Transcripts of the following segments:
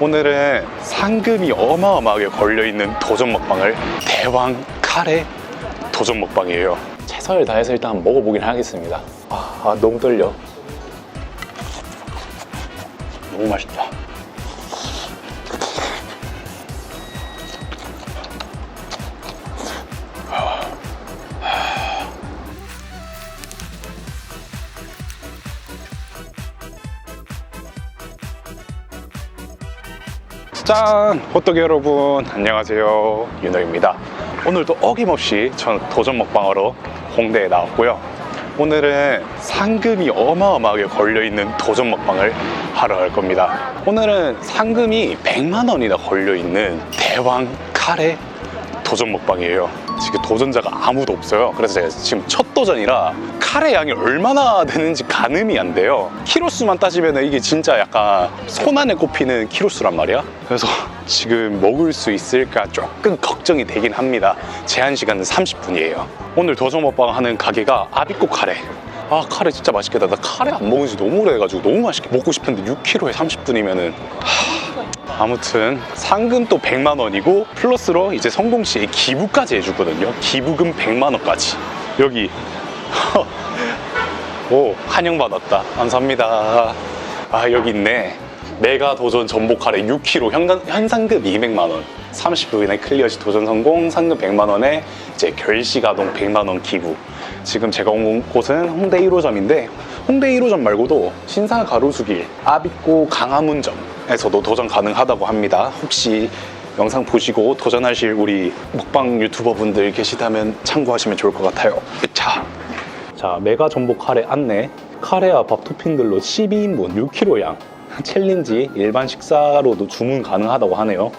오늘은 상금이 어마어마하게 걸려있는 도전 먹방을 대왕 카레 도전 먹방이에요. 최선을 다해서 일단 먹어보긴 하겠습니다. 아, 아, 너무 떨려. 너무 맛있다 짠! 호떡이 여러분 안녕하세요. 윤호입니다. 오늘도 어김없이 전 도전 먹방하러 홍대에 나왔고요. 오늘은 상금이 어마어마하게 걸려있는 도전 먹방을 하러 갈 겁니다. 오늘은 상금이 100만 원이나 걸려있는 대왕 카레 도전 먹방이에요. 지금 도전자가 아무도 없어요. 그래서 제가 지금 첫 도전이라 카레 양이 얼마나 되는지 가늠이 안 돼요. 키로수만 따지면 이게 진짜 약간 손 안에 꼽히는 키로수란 말이야. 그래서 지금 먹을 수 있을까 조금 걱정이 되긴 합니다. 제한 시간은 30분이에요. 오늘 도전 먹방 하는 가게가 아비꼬 카레. 아 카레 진짜 맛있겠다. 나 카레 안 먹은 지 너무 오래돼가지고 너무 맛있게 먹고 싶은데 6kg에 30분이면은. 아무튼 상금 또 100만 원이고 플러스로 이제 성공 시에 기부까지 해주거든요. 기부금 100만 원까지. 여기 오 환영 받았다. 감사합니다. 아 여기 있네. 메가 도전 전복 카레 6kg 현금, 현상금 200만 원. 30분 이내 클리어 시 도전 성공 상금 100만 원에 이제 결시 가동 100만 원 기부. 지금 제가 온 곳은 홍대 1호점인데 홍대 1호점 말고도 신사 가로수길 아비꼬 강화문점에서도 도전 가능하다고 합니다. 혹시 영상 보시고 도전하실 우리 먹방 유튜버 분들 계시다면 참고하시면 좋을 것 같아요. 자, 자 메가 전복 카레 안내 카레와 밥 토핑들로 12인분 6kg 양 챌린지 일반 식사로도 주문 가능하다고 하네요.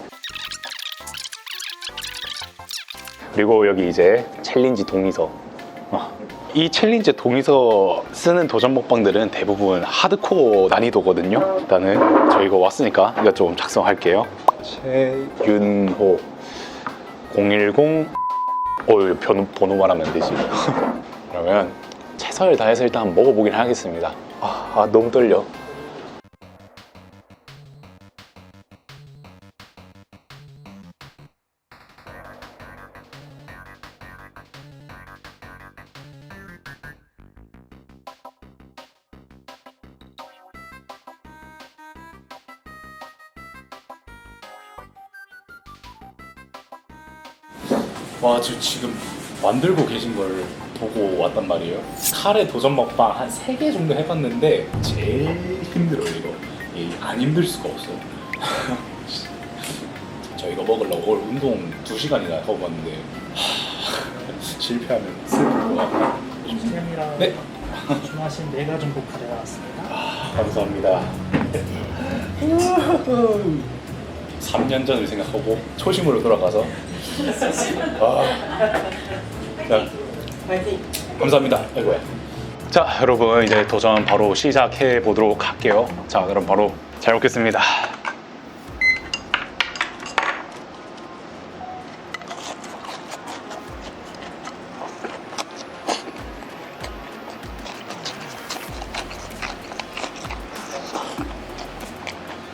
그리고 여기 이제 챌린지 동의서 아, 이 챌린지 동의서 쓰는 도전 먹방들은 대부분 하드코어 난이도거든요. 일단은 저 이거 왔으니까 이거 좀 작성할게요. 최윤호 010 어, 번호 말하면 안 되지. 그러면 최선을 다해서 일단 먹어보긴 하겠습니다. 아, 아, 너무 떨려. 와, 저 지금 만들고 계신 걸 보고 왔단 말이에요. 카레 도전 먹방 한 3개 정도 해봤는데 제일 힘들어요, 이거. 이안 힘들 수가 없어. 저 이거 먹으려고 오늘 운동 2시간이나 하고 왔는데 하, 실패하면 슬플 것 같아요. 김수현이랑 네, 주문하신 네가 전복 카레 나왔습니다. 감사합니다. 3년 전을 생각하고 초심으로 돌아가서 아, 자, 감사합니다. 아이고야. 자, 여러분 이제 도전 바로 시작해 보도록 할게요. 자, 그럼 바로 잘 먹겠습니다.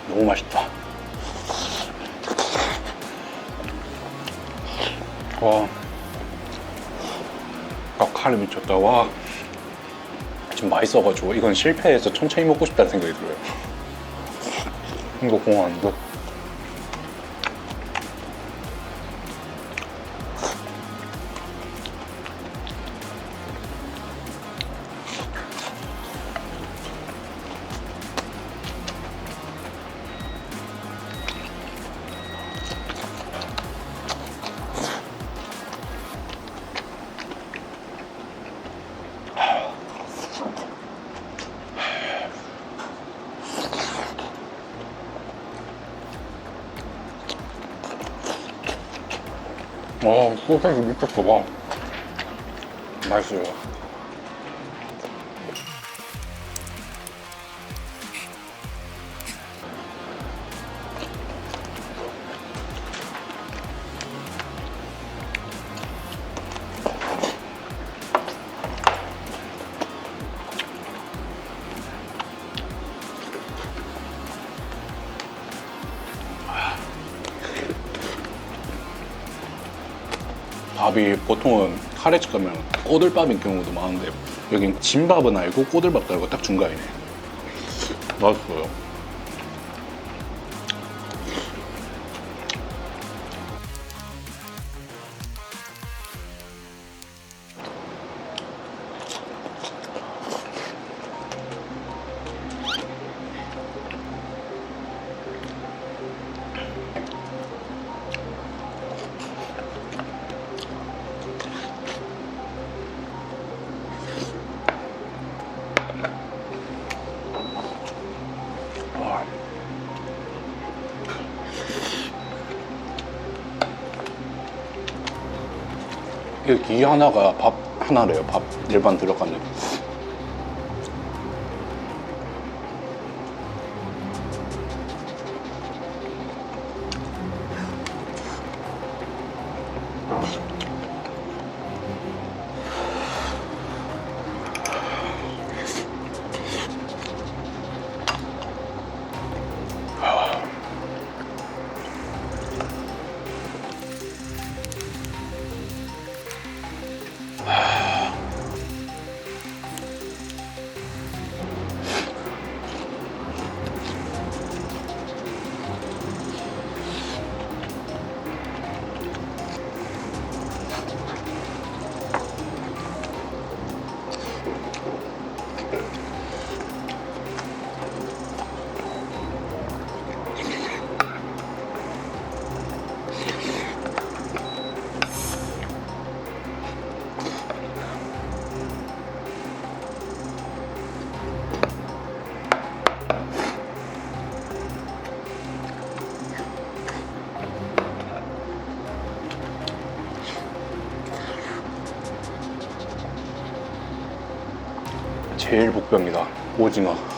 너무 맛있다. 와. 아, 카레 미쳤다. 와. 좀 맛있어가지고 이건 실패해서 천천히 먹고 싶다는 생각이 들어요. 이거 공안 이거. 와, 소세지 미쳤어 봐. 맛있어요. 밥이 보통은 카레집 가면 꼬들밥인 경우도 많은데 여긴 진밥은 알고 꼬들밥도 알고 딱 중간이네. 맛있어요 이게 기 하나가 밥 하나래요. 밥 일반 들어가는. 제일 복병이다. 오징어.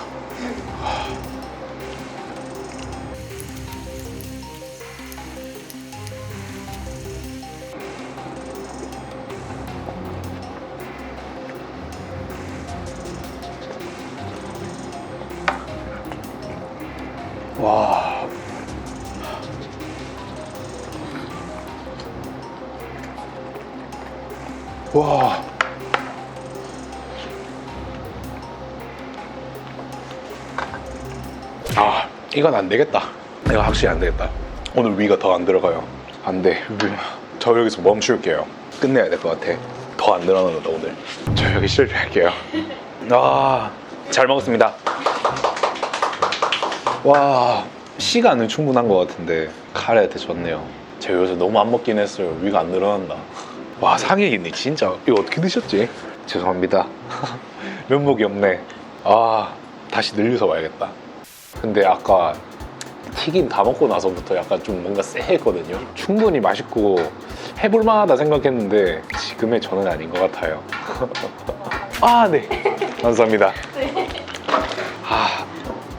와. 아, 이건 안 되겠다. 이거 확실히 안 되겠다. 오늘 위가 더 안 들어가요. 안 돼. 위. 저 여기서 멈출게요. 끝내야 될 것 같아. 더 안 늘어난다, 오늘. 저 여기 실패할게요. 아, 잘 먹었습니다. 와, 시간은 충분한 것 같은데 카레한테 졌네요. 제가 요새 너무 안 먹긴 했어요. 위가 안 늘어난다. 와, 상해 있네, 진짜. 이거 어떻게 드셨지? 죄송합니다. 면목이 없네. 아, 다시 늘려서 와야겠다. 근데 아까 튀김 다 먹고 나서부터 약간 좀 뭔가 쎄했거든요. 충분히 맛있고 해볼만하다 생각했는데 지금의 저는 아닌 것 같아요. 아, 네. 감사합니다. 아,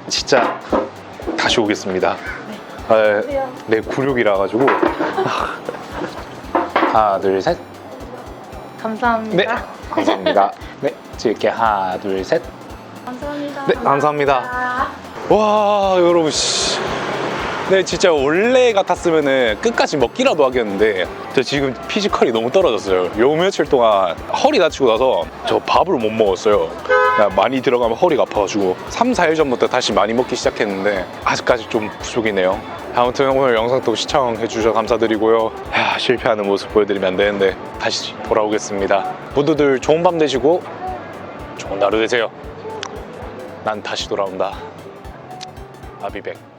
진짜 다시 오겠습니다. 아, 네, 굴욕이라 가지고. 하나, 둘, 셋. 감사합니다. 네, 감사합니다. 네, 찍을게 하나, 둘, 셋. 감사합니다. 네, 감사합니다. 와 여러분 씨. 네 진짜 원래 같았으면은 끝까지 먹기라도 하겠는데 저 지금 피지컬이 너무 떨어졌어요 요 며칠 동안 허리 다치고 나서 저 밥을 못 먹었어요 야, 많이 들어가면 허리가 아파가지고 3, 4일 전부터 다시 많이 먹기 시작했는데 아직까지 좀 부족이네요 아무튼 오늘 영상도 시청해 주셔서 감사드리고요 야, 실패하는 모습 보여드리면 안 되는데 다시 돌아오겠습니다 모두들 좋은 밤 되시고 좋은 하루 되세요 난 다시 돌아온다. Back.